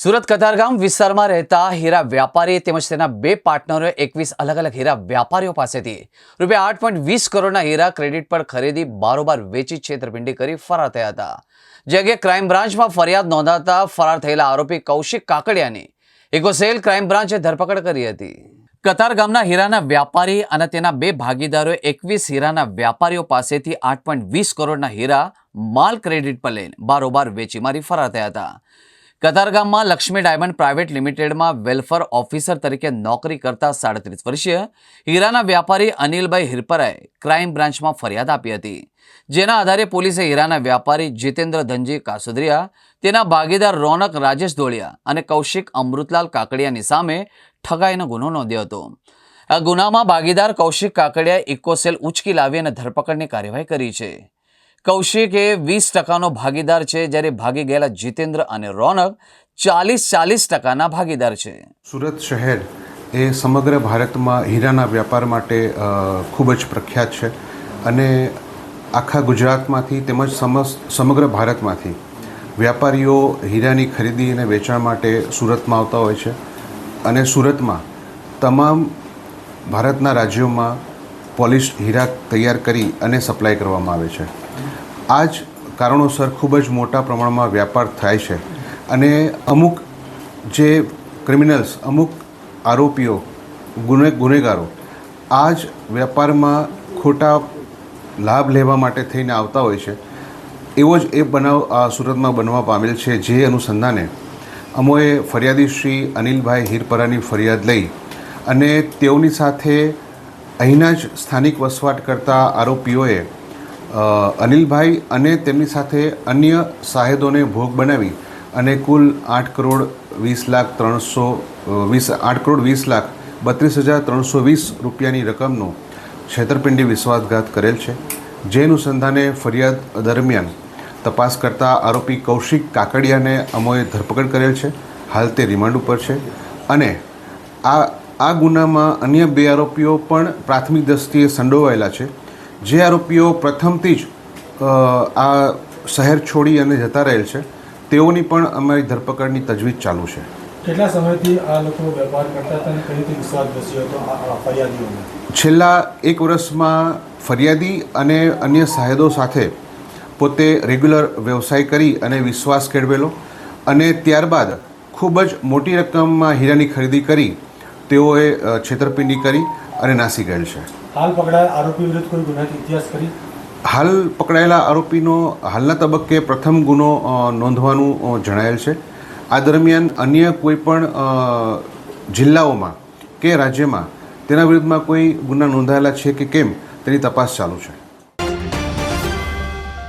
સુરત કતારગામ વિસ્તારમાં રહેતા હીરા વ્યાપારી તેમજ તેના બે પાર્ટનરોએ એકવીસ અલગ અલગ હીરા વ્યાપારીઓ પાસેથી રૂપિયા આઠ પોઈન્ટ વીસ કરોડના હીરા ક્રેડિટ પર ખરીદી બારોબાર વેચી છેતરપિંડી કરી ફરાર થયા હતા. જે અંગે ક્રાઇમ બ્રાન્ચમાં ફરિયાદ નોંધાતા ફરાર થયેલા આરોપી કૌશિક કાકડિયાની ઇકોસેલ ક્રાઇમ બ્રાન્ચે ધરપકડ કરી હતી. કતાર ગામના હીરાના વ્યાપારી અને તેના બે ભાગીદારોએ એકવીસ હીરાના વ્યાપારીઓ પાસેથી આઠ પોઈન્ટ વીસ કરોડના હીરા માલ ક્રેડિટ પર લઈને બારોબાર વેચી મારી ફરાર થયા હતા. કતારગામમાં લક્ષ્મી ડાયમંડ પ્રાઇવેટ લિમિટેડમાં વેલફેર ઓફિસર તરીકે નોકરી કરતા સાડત્રીસ વર્ષીય હીરાના વ્યાપારી અનિલભાઈ હિરપરાએ ક્રાઇમ બ્રાન્ચમાં ફરિયાદ આપી હતી. જેના આધારે પોલીસે હીરાના વ્યાપારી જીતેન્દ્ર ધનજી કાસુદ્રિયા, તેના ભાગીદાર રોનક રાજેશ ધોળિયા અને કૌશિક અમૃતલાલ કાકડિયાની સામે ઠગાઈનો ગુનો નોંધ્યો હતો. આ ગુનામાં ભાગીદાર કૌશિક કાકડિયાએ ઇકોસેલ ઉચકી લાવી અને ધરપકડની કાર્યવાહી કરી છે. કૌશિક એ વીસ ટકાનો ભાગીદાર છે, જ્યારે ભાગી ગયેલા જીતેન્દ્ર અને રોનક ચાલીસ ચાલીસ ટકાના ભાગીદાર છે. સુરત શહેર એ સમગ્ર ભારતમાં હીરાના વ્યાપાર માટે ખૂબ જ પ્રખ્યાત છે અને આખા ગુજરાતમાંથી તેમજ સમગ્ર ભારતમાંથી વ્યાપારીઓ હીરાની ખરીદી અને વેચાણ માટે સુરતમાં આવતા હોય છે અને સુરતમાં તમામ ભારતના રાજ્યોમાં પોલિશ હીરા તૈયાર કરી અને સપ્લાય કરવામાં આવે છે. આ જ કારણોસર ખૂબ જ મોટા પ્રમાણમાં વ્યાપાર થાય છે. અને અમુક જે ક્રિમિનલ્સ અમુક આરોપીઓ, ગુને, ગુનેગારો આ જ વ્યાપારમાં ખોટા લાભ લેવા માટે થઈને આવતા હોય છે. એવો જ એ બનાવ આ સુરતમાં બનવા પામેલ છે જે અનુસંધાને અમોએ ફરિયાદી શ્રી અનિલભાઈ હિરપરાની ફરિયાદ લઈ અને તેઓની સાથે અહીંના જ સ્થાનિક વસવાટ કરતા આરોપીઓએ અનિલભાઈ અને તેમની સાથે અન્ય સાહેદોને ભોગ બનાવી અને કુલ આઠ કરોડ વીસ લાખ ત્રણસો વીસ, આઠ કરોડ વીસ લાખ બત્રીસ હજાર ત્રણસો વીસ રૂપિયાની રકમનો છેતરપિંડી વિશ્વાસઘાત કરેલ છે. જે અનુસંધાને ફરિયાદ દરમિયાન તપાસ કરતા આરોપી કૌશિક કાકડિયાને અમોએ ધરપકડ કરેલ છે. હાલ તે રિમાન્ડ ઉપર છે. અને આ આ ગુનામાં અન્ય બે આરોપીઓ પણ પ્રાથમિક દ્રષ્ટિએ સંડોવાયેલા છે. જે આરોપીઓ પ્રથમથી જ આ શહેર છોડી અને જતા રહેલ છે તેઓની પણ અમારી ધરપકડની તજવીજ ચાલુ છે. કેટલા સમયથી આ લોકો વેપાર કરતા હતા અને કઈ રીતે વિશ્વાસ બસ્યો હતો ફરિયાદીઓને છેલ્લા એક વર્ષમાં ફરિયાદી અને અન્ય સાહેદો સાથે પોતે રેગ્યુલર વ્યવસાય કરી અને વિશ્વાસ કેળવેલો અને ત્યારબાદ ખૂબ જ મોટી રકમમાં હીરાની ખરીદી કરી તેઓએ છેતરપિંડી કરી અને નાસી ગયેલ છે. હાલ પકડાયેલા આરોપી વિરુદ્ધ કોઈ ગુનાહિત ઇતિહાસ કરી? હાલ પકડાયેલા આરોપીનો હાલના તબક્કે પ્રથમ ગુનો નોંધવાનું જણાયેલ છે. આ દરમિયાન અન્ય કોઈ પણ જિલ્લાઓમાં કે રાજ્યમાં તેના વિરુદ્ધમાં કોઈ ગુના નોંધાયેલા છે કે કેમ તેની તપાસ ચાલુ છે.